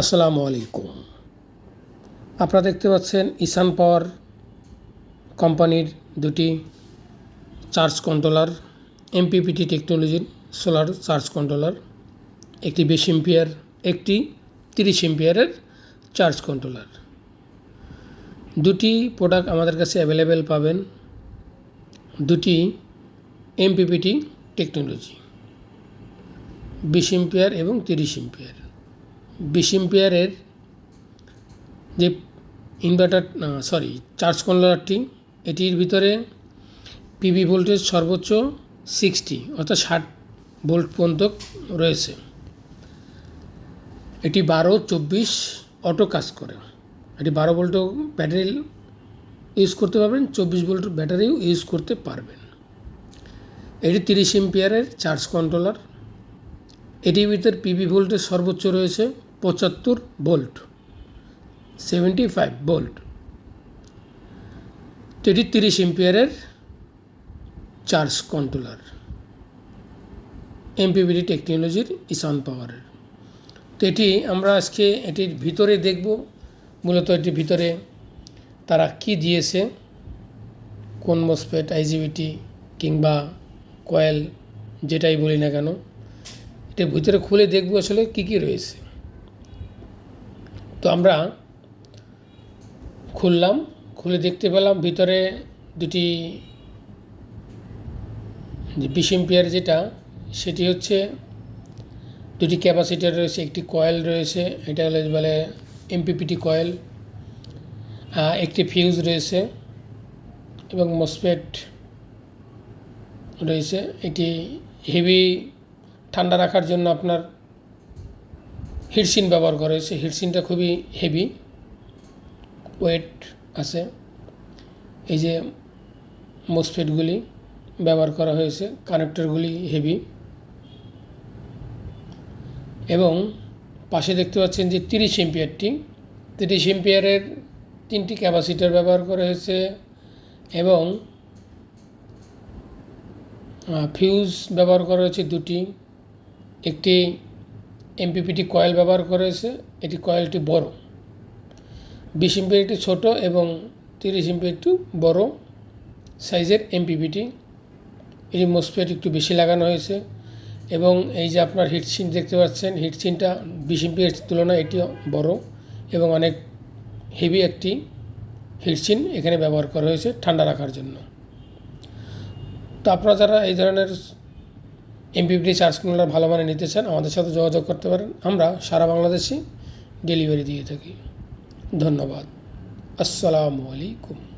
আসসালামু আলাইকুম। আপনারা দেখতে পাচ্ছেন ইসান পাওয়ার কোম্পানির দুটি চার্জ কন্ট্রোলার, এমপিপিটি টেকনোলজির সোলার চার্জ কন্ট্রোলার, একটি বিশ এম্পিয়ার, একটি তিরিশ এম্পিয়ারের চার্জ কন্ট্রোলার। দুটি প্রোডাক্ট আমাদের কাছে অ্যাভেলেবেল পাবেন। দুটি এমপিপিটি টেকনোলজি, বিশ এম্পিয়ার এবং তিরিশ এম্পিয়ার। বিশ এম্পিয়ারের যে ইনভার্টার সরি চার্জ কন্ট্রোলারটি এটির ভিতরে পিভি ভোল্টেজ সর্বোচ্চ সিক্সটি অর্থাৎ ষাট ভোল্ট পর্যন্ত রয়েছে। এটি বারো চব্বিশ অটো কাজ করে। এটি বারো ভোল্ট ব্যাটারি ইউজ করতে পারবেন, চব্বিশ ভোল্ট ব্যাটারিও ইউজ করতে পারবেন। এটি তিরিশ এম্পিয়ারের চার্জ কন্ট্রোলার এটির ভিতর পিভি ভোল্টেজ সর্বোচ্চ রয়েছে পঁচাত্তর ভোল্ট সেভেন্টি ফাইভ ভোল্ট এটি তিরিশ এম্পিয়ারের চার্জ কন্ট্রোলার এমপিবিডি টেকনোলজির ইসান পাওয়ারের তো এটি আমরা আজকে এটির ভিতরে দেখব, মূলত এটির ভিতরে তারা কি দিয়েছে, কোন মসপেট আইজিবিটি কিংবা কয়েল যেটাই বলি না কেন। এটা ভিতরে খুলে দেখব আসলে কী কী রয়েছে। তো আমরা খুললাম, খুলে দেখতে পেলাম ভিতরে দুটি বিশ এম্পিয়ার যেটা, সেটি হচ্ছে দুটি ক্যাপাসিটার রয়েছে, একটি কয়েল রয়েছে, এটা হলো বলে এমপিপিটি কয়েল একটি ফিউজ রয়েছে এবং মসপেট রয়েছে এটি হেভি ঠান্ডা রাখার জন্য আপনার হিটসিন ব্যবহার করা হয়েছে। হিটসিনটা খুবই হেভি ওয়েট আছে। এই যে মোসফেটগুলি ব্যবহার করা হয়েছে কানেক্টরগুলি হেভি এবং পাশে দেখতে পাচ্ছেন যে তিরিশ এম্পিয়ারটি। তিরিশ এম্পিয়ারের তিনটি ক্যাপাসিটার ব্যবহার করা হয়েছে এবং ফিউজ ব্যবহার করা হয়েছে দুটি। একটি এমপিপিটি কয়েল ব্যবহার করা হয়েছে এটি কয়েলটি বড়। বিশ একটি ছোটো এবং তিরিশ এমপি একটু বড় সাইজের এমপিপিটি এটি মোসপেট একটু বেশি লাগানো হয়েছে এবং এই যে আপনার হিটসিন দেখতে পাচ্ছেন হিটসিনটা বিশ এমপির তুলনায় এটিও বড় এবং অনেক হেভি একটি হিটসিন এখানে ব্যবহার করা হয়েছে ঠান্ডা রাখার জন্য। তো আপনারা যারা এই ধরনের এমপিপিটি চার্জ কন্ট্রোলার ভালো মানে নিতে চান, আমাদের সাথে যোগাযোগ করতে পারেন। আমরা সারা বাংলাদেশে ডেলিভারি দিয়ে থাকি। ধন্যবাদ। আসসালামু আলাইকুম।